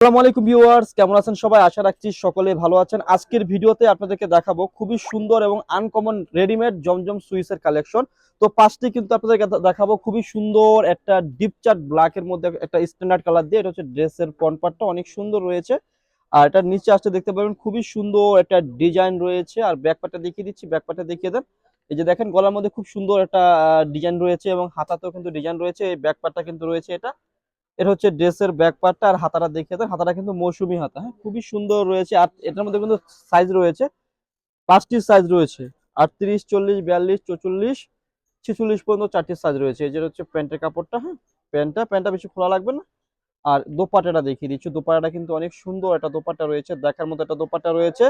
আসসালামু আলাইকুম ভিউয়ার্স, কেমন আছেন সবাই? আশা রাখছি সকলে ভালো আছেন। আজকের ভিডিওতে আপনাদেরকে দেখাবো খুবই সুন্দর এবং আনকমন রেডিমেড জমজম সুইসের কালেকশন তো পাঁচটি কিন্তু আপনাদেরকে দেখাবো। খুবই সুন্দর একটা ডিপ চার্ট ব্ল্যাকের মধ্যে একটা স্ট্যান্ডার্ড কালার দিয়ে, এটা হচ্ছে ড্রেসের ফ্রন্ট পার্টটা অনেক সুন্দর রয়েছে। আর এটার নিচে আসতে দেখতে পাবেন খুবই সুন্দর একটা ডিজাইন রয়েছে। আর ব্যাক পার্টটা দেখিয়ে দিচ্ছি ব্যাক পার্টটা দেখিয়ে দেন। এই যে দেখেন, গলার মধ্যে খুব সুন্দর একটা ডিজাইন রয়েছে এবং হাতাতেও কিন্তু ডিজাইন রয়েছে। এই ব্যাক পার্টটা কিন্তু রয়েছে এটা। এটা হচ্ছে ড্রেসের ব্যাক পার্টটা আর হাতাটা দেখিয়ে দেন। হাতাটা কিন্তু মৌসুমি হাতা হ্যাঁ? খুবই সুন্দর রয়েছে আর এটার মধ্যে কিন্তু সাইজ রয়েছে, পাঁচটি সাইজ রয়েছে। আটত্রিশ, চল্লিশ, বিয়াল্লিশ, চৌচল্লিশ, ছেচল্লিশ পর্যন্ত চারটি সাইজ রয়েছে। এই যে হচ্ছে প্যান্টের কাপড়টা হ্যাঁ? প্যান্টটা প্যান্টটা বেশি খোলা লাগবে না। আর দোপাটাটা দেখিয়ে দিচ্ছি। দোপাটাটা কিন্তু অনেক সুন্দর একটা দোপাট্টা রয়েছে, দেখার মতো একটা দোপাট্টা রয়েছে।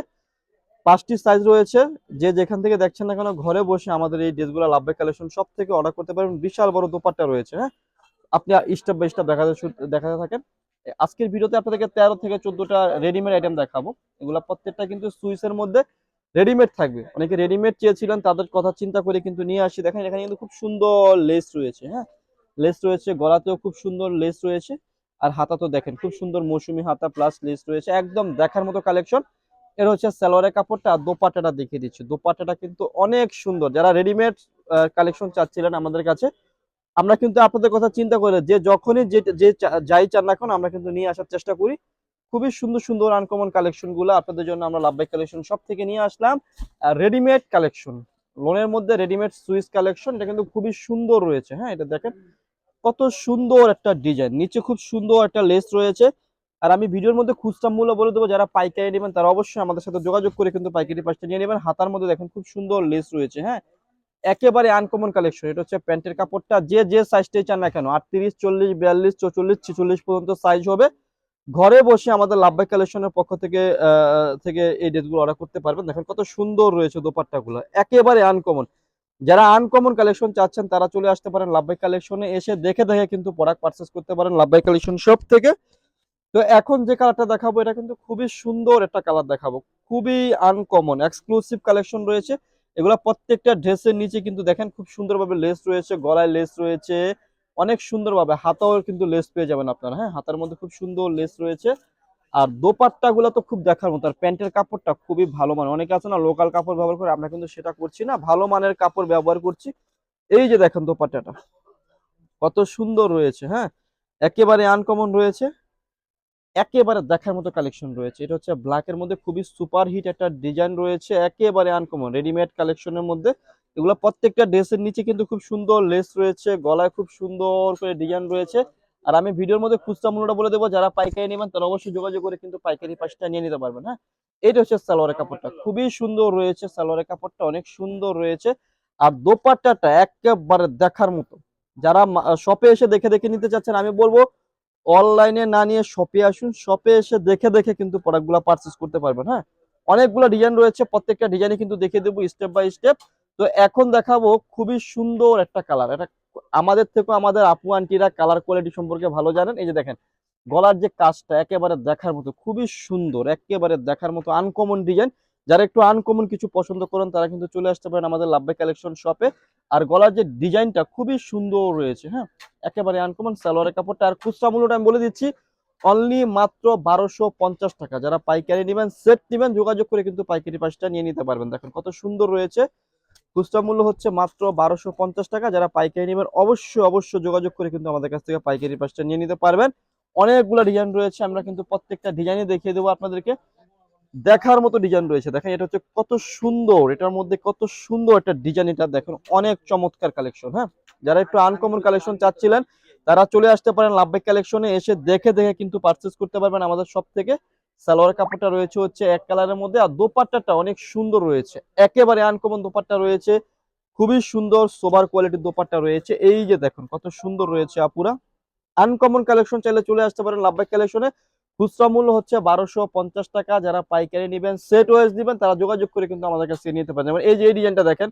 পাঁচটি সাইজ রয়েছে। যে যেখান থেকে দেখছেন না কেন, ঘরে বসে আমাদের এই ড্রেসগুলো লাভবে কালেকশন সব থেকে অর্ডার করতে পারবেন। বিশাল বড় দোপাট্টা রয়েছে হ্যাঁ? আপনি স্টেপ বাই স্টেপ দেখাতে দেখাতে থাকেন। আজকের ভিডিওতে আপনাদেরকে তেরো থেকে চোদ্দটা রেডিমেড আইটেম দেখাবো। এগুলা প্রত্যেকটা কিন্তু সুইসের মধ্যে রেডিমেড থাকবে। অনেকে রেডিমেড চেয়েছিলেন, তাদের কথা চিন্তা করে কিন্তু নিয়ে আসি। দেখেন, এখানে কিন্তু খুব সুন্দর লেস রয়েছে হ্যাঁ? লেস রয়েছে, গলাতেও খুব সুন্দর লেস রয়েছে। আর হাতা তো দেখেন, খুব সুন্দর মৌসুমি হাতা প্লাস লেস রয়েছে। একদম দেখার মতো কালেকশন এর হচ্ছে সালোয়ারের কাপড়টা আর দোপাট্টাটা দেখিয়ে দিচ্ছি। দোপাট্টাটা কিন্তু অনেক সুন্দর। যারা রেডিমেড কালেকশন চাচ্ছিলেন আমাদের কাছে আমরা কিন্তু আপনাদের কথা চিন্তা করে যে যখনই যে যাই চান না এখন আমরা কিন্তু নিয়ে আসার চেষ্টা করি। খুবই সুন্দর সুন্দর আনকমন কালেকশনগুলো আপনাদের জন্য আমরা লাভবাই কালেকশন সব থেকে নিয়ে আসলাম। রেডিমেড কালেকশন লোনের মধ্যে রেডিমেড সুইস কালেকশন এটা কিন্তু খুবই সুন্দর রয়েছে। হ্যাঁ এটা দেখেন, কত সুন্দর একটা ডিজাইন নিচে খুব সুন্দর একটা লেস রয়েছে। আর আমি ভিডিওর মধ্যে খুচরা মূল্য বলে দেবো, যারা পাইকারি নেবেন তারা অবশ্যই আমাদের সাথে যোগাযোগ করে কিন্তু পাইকারি পাশটা নিয়ে নেবেন। হাতার মধ্যে দেখেন খুব সুন্দর লেস রয়েছে। হ্যাঁ একেবারে আনকমন কালেকশন এটা হচ্ছে প্যান্টের কাপড়টা, যে যে সাইজটাই চান না কেন, আটত্রিশ, চল্লিশ, বিয়াল্লিশ, চৌচল্লিশ, ছিচল্লিশ পর্যন্ত সাইজ হবে। ঘরে বসে আমাদের লাভবাই কালেকশনের পক্ষ থেকে থেকে এই ড্রেসগুলো অর্ডার করতে পারবেন। দেখেন কত সুন্দর রয়েছে দোপাট্টাগুলো, একেবারে আনকমন যারা আনকমন কালেকশন চাচ্ছেন, তারা চলে আসতে পারেন লাভবাই কালেকশনে এসে দেখে দেখে কিন্তু প্রোডাক্ট পারচেস করতে পারেন লাভবাই কালেকশন শপ থেকে। তো এখন যে কালারটা দেখাবো, এটা কিন্তু খুবই সুন্দর একটা কালার দেখাবো। খুবই আনকমন এক্সক্লুসিভ কালেকশন রয়েছে। এগুলা প্রত্যেকটা ড্রেসের নিচে কিন্তু দেখেন খুব সুন্দরভাবে লেস রয়েছে, গলায় লেস রয়েছে। অনেক সুন্দরভাবে হাতাও কিন্তু লেস পেয়ে যাবেন আপনারা হ্যাঁ? হাতার মধ্যে খুব সুন্দর লেস রয়েছে। আর দোপাট্টা গুলো তো খুব দেখার মতো, আর প্যান্টের কাপড়টা খুবই ভালো মানের। অনেকে আছে না লোকাল কাপড় ব্যবহার করে, আমরা কিন্তু সেটা করছি না, ভালো মানের কাপড় ব্যবহার করছি। এই যে দেখেন দোপাট্টাটা, কত সুন্দর রয়েছে হ্যাঁ? একেবারে আনকমন রয়েছে। একেবারে দেখার মতো কালেকশন রয়েছে। এটা হচ্ছে ব্ল্যাকের মধ্যে খুবই সুপার হিট একটা ডিজাইন রয়েছে, একেবারে আনকমন রেডিমেড কালেকশনের মধ্যে। এগুলো প্রত্যেকটা ড্রেসের নিচে কিন্তু খুব সুন্দর লেস রয়েছে, গলায় খুব সুন্দর করে ডিজাইন রয়েছে। আর আমি ভিডিওর মধ্যে খুচরা মূল্যটা বলে দেবো, যারা পাইকারি নেবেন তারা অবশ্যই যোগাযোগ করে কিন্তু পাইকারি পাশটা নিয়ে নিতে পারবেন হ্যাঁ? এটা হচ্ছে সালোয়ারের কাপড়টা, খুবই সুন্দর রয়েছে সালোয়ারের কাপড়টা, অনেক সুন্দর রয়েছে। আর দোপাট্টাটা একেবারে দেখার মতো। যারা শপে এসে দেখে দেখে নিতে চাচ্ছেন, আমি বলব অনলাইনে না নিয়ে শপে আসুন। শপে এসে দেখে দেখে কিন্তু প্রোডাক্টগুলো পারচেস করতে পারবেন হ্যাঁ? অনেকগুলো ডিজাইন রয়েছে, প্রত্যেকটা ডিজাইনে কিন্তু দেখে দেবো স্টেপ বাই স্টেপ তো এখন দেখাবো খুবই সুন্দর একটা কালার এটা আমাদের থেকে আমাদের আপু, আন্টিরা কালার কোয়ালিটি সম্পর্কে ভালো জানেন। এই যে দেখেন, গলার যে কাজটা একেবারে দেখার মতো, খুবই সুন্দর, একেবারে দেখার মতো আনকমন ডিজাইন যারা একটু আনকমন কিছু পছন্দ করেন, তারা কিন্তু চলে আসতে পারেন আমাদের লাভবাই কালেকশন শপে আর গলার যে ডিজাইনটা খুবই সুন্দর রয়েছে হ্যাঁ? একেবারে আনকমন সালোয়ারের কাপড়টা। আর খুচরা মূল্যটা আমি বলে দিচ্ছি অনলি মাত্র বারোশো পঞ্চাশ টাকা। যারা পাইকারি নেবেন সেট নেবেন, যোগাযোগ করে কিন্তু পাইকারি পাশটা নিয়ে নিতে পারবেন। দেখেন কত সুন্দর রয়েছে। খুচরা মূল্য হচ্ছে মাত্র বারোশো পঞ্চাশ টাকা। যারা পাইকারি নেবেন, অবশ্যই অবশ্যই যোগাযোগ করে কিন্তু আমাদের কাছ থেকে পাইকারি পাশটা নিয়ে নিতে পারবেন। অনেকগুলো ডিজাইন রয়েছে, আমরা কিন্তু প্রত্যেকটা ডিজাইনে দেখিয়ে দেবো আপনাদেরকে। দেখার মতো ডিজাইন রয়েছে। দেখেন, এটা হচ্ছে কত সুন্দর, এটার মধ্যে কত সুন্দর একটা ডিজাইন এটা দেখেন, অনেক চমৎকার কালেকশন হ্যাঁ? যারা একটু আনকমন কালেকশন চাচ্ছিলেন, তারা চলে আসতে পারেন লাভবাই কালেকশনে এসে দেখে দেখে কিন্তু পারচেস করতে পারবেন আমাদের সব থেকে সালোয়ার কাপড়টা রয়েছে হচ্ছে এক কালারের মধ্যে, আর দোপাট্টাটা অনেক সুন্দর রয়েছে। একেবারে আনকমন দোপাট্টা রয়েছে, খুবই সুন্দর সোবার কোয়ালিটির দোপাট্টা রয়েছে। এই যে দেখুন, কত সুন্দর রয়েছে আপুরা। আনকমন কালেকশন চাইলে চলে আসতে পারেন লাভবাই কালেকশনে খুচরা মূল্য হচ্ছে বারোশো পঞ্চাশ টাকা। যারা পাইকারি নেবেন সেট ওয়াইজ নেবেন, তারা যোগাযোগ করে কিন্তু আমাদের কাছে নিতে পারেন। যেমন এই যে এই ডিজাইনটা দেখেন,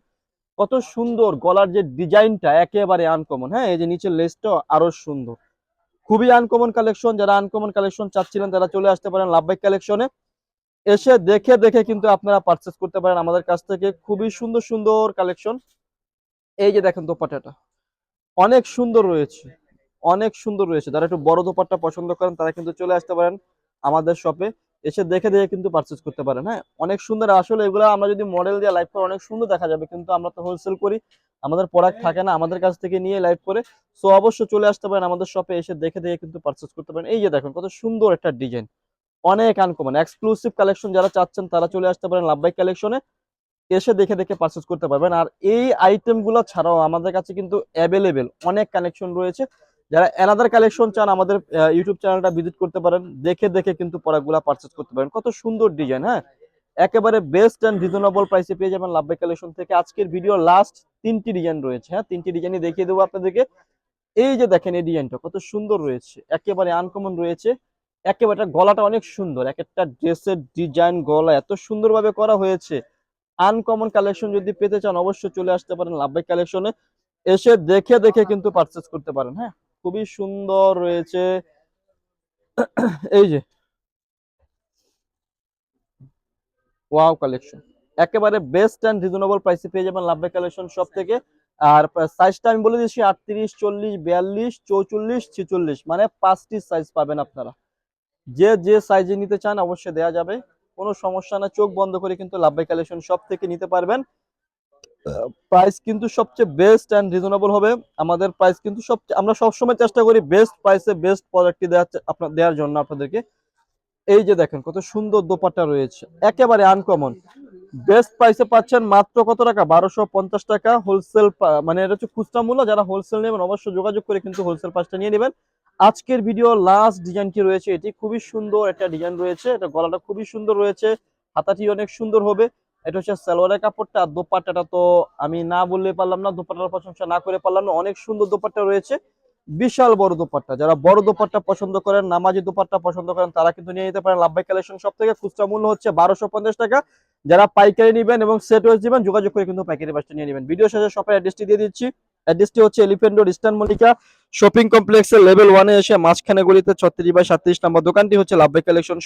কত সুন্দর গলার যে ডিজাইনটা একেবারে আনকমন হ্যাঁ এই যে নিচের লেসটা আরও সুন্দর। খুবই আনকমন কালেকশন যারা আনকমন কালেকশন চাচ্ছিলেন, তারা চলে আসতে পারেন লাভবাই কালেকশনে এসে দেখে দেখে কিন্তু আপনারা পারচেস করতে পারেন আমাদের কাছ থেকে। খুবই সুন্দর সুন্দর কালেকশন এই যে দেখেন দোপাট্টাটা। অনেক সুন্দর রয়েছে। অনেক সুন্দর রয়েছে। যারা একটু বড় দোপাট্টা পছন্দ করেন, তারা কিন্তু চলে আসতে পারেন আমাদের শপে এসে দেখে দেখে কিন্তু পারচেজ করতে পারেন হ্যাঁ? অনেক সুন্দর। আসলে এগুলো আমরা যদি মডেল দিয়ে লাইভ করে অনেক সুন্দর দেখা যাবে, কিন্তু আমরা তো হোলসেল করি। আমাদের প্রোডাক্ট থাকে না, আমাদের কাছ থেকে নিয়ে লাইভ করে। সো অবশ্যই চলে আসতে পারেন আমাদের শপে এসে দেখে দেখে কিন্তু পারচেজ করতে পারেন। এই যে দেখুন, কত সুন্দর একটা ডিজাইন অনেক আনকমন এক্সক্লুসিভ কালেকশন যারা চাচ্ছেন, তারা চলে আসতে পারেন লাভবাই কালেকশনে এসে দেখে দেখে পারচেজ করতে পারবেন। আর এই আইটেমগুলো ছাড়াও আমাদের কাছে কিন্তু অ্যাভেলেবেল অনেক কালেকশন রয়েছে। যারা অ্যানাদার কালেকশন চান, আমাদের ইউটিউব চ্যানেলটা ভিজিট করতে পারেন। দেখে দেখে কিন্তু প্রোডাক্টগুলো পারচেজ করতে পারেন। কত সুন্দর ডিজাইন হ্যাঁ? একেবারে বেস্ট অ্যান্ড রিজনেবল প্রাইসে পেয়ে যাবেন লাভবাই কালেকশন থেকে। আজকের ভিডিও লাস্ট তিনটি ডিজাইন রয়েছে হ্যাঁ? তিনটি ডিজাইনই দেখিয়ে দেবো আপনাদেরকে। এই যে দেখেন, এই ডিজাইনটা কত সুন্দর রয়েছে। একেবারে আনকমন রয়েছে। একেবারে গলাটা অনেক সুন্দর। এক একটা ড্রেসের ডিজাইন গলা এত সুন্দরভাবে করা হয়েছে। আনকমন কালেকশন যদি পেতে চান, অবশ্যই চলে আসতে পারেন লাভবাই কালেকশনে এসে দেখে দেখে কিন্তু পারচেস করতে পারেন হ্যাঁ? খুবই সুন্দর রয়েছে। এই যে। ওয়াও কালেকশন একেবারে বেস্ট অ্যান্ড রিজনেবল প্রাইসে পেয়ে যাবেন লাভবাই কালেকশন সব থেকে। আর সাইজটা আমি বলে দিচ্ছি আটত্রিশ, চল্লিশ, বিয়াল্লিশ, চৌচল্লিশ, ছিচল্লিশ। মানে পাঁচটি সাইজ পাবেন আপনারা। যে যে সাইজে নিতে চান অবশ্যই দেওয়া যাবে। কোনো সমস্যা না, চোখ বন্ধ করে কিন্তু লাভবাই কালেকশন সব থেকে নিতে পারবেন। প্রাইস কিন্তু সবচেয়ে বেস্ট অ্যান্ড রিজনেবল হবে। আমাদের প্রাইস কিন্তু সবচেয়ে আমরা সবসময় চেষ্টা করি বেস্ট প্রাইসে বেস্ট প্রোডাক্টটি দেওয়ার দেওয়ার জন্য আপনাদেরকে। এই যে দেখেন, কত সুন্দর দোপাট্টা রয়েছে। একেবারে আনকমন বেস্ট প্রাইসে পাচ্ছেন মাত্র কত টাকা? বারোশো পঞ্চাশ টাকা। হোলসেল মানে এটা হচ্ছে খুচরা মূল্য। যারা হোলসেল নেবেন, অবশ্যই যোগাযোগ করে কিন্তু হোলসেল প্রাইসটা নিয়ে নেবেন। আজকের ভিডিও লাস্ট ডিজাইনটি রয়েছে? এটি খুবই সুন্দর একটা ডিজাইন রয়েছে। এটা গলাটা খুবই সুন্দর রয়েছে। হাতাটি অনেক সুন্দর হবে। এটা হচ্ছে সালোয়ারের কাপড়টা আর দোপাট্টাটা তো আমি না বললে পারলাম না, দোপাট্টার প্রশংসা না করে পারলাম না। অনেক সুন্দর দোপাট্টা রয়েছে, বিশাল বড় দোপাট্টা। যারা বড় দোপাট্টা পছন্দ করেন, নামাজি দোপাট্টা পছন্দ করেন, তারা কিন্তু নিয়ে নিতে পারেন লাভবাই কালেকশন সব থেকে। খুচরা মূল্য হচ্ছে বারোশো টাকা। যারা পাইকারি নেবেন এবং সেট ওয়েজ দিবেন যোগাযোগ করে কিন্তু পাইকারি বাসটা নিয়ে নেবেন। ভিডিও শেষে শপের অ্যাড্রেসটি দিয়ে দিচ্ছি। অ্যাড্রেসটি হচ্ছে Elephant Road Eastern Mallika shopping কমপ্লেক্সের লেভেল ওয়ানে এসে মাঝখানে গলিতে ছত্রিশ বাই সাতত্রিশ নম্বর দোকানটি হচ্ছে লাভবাই কালেকশন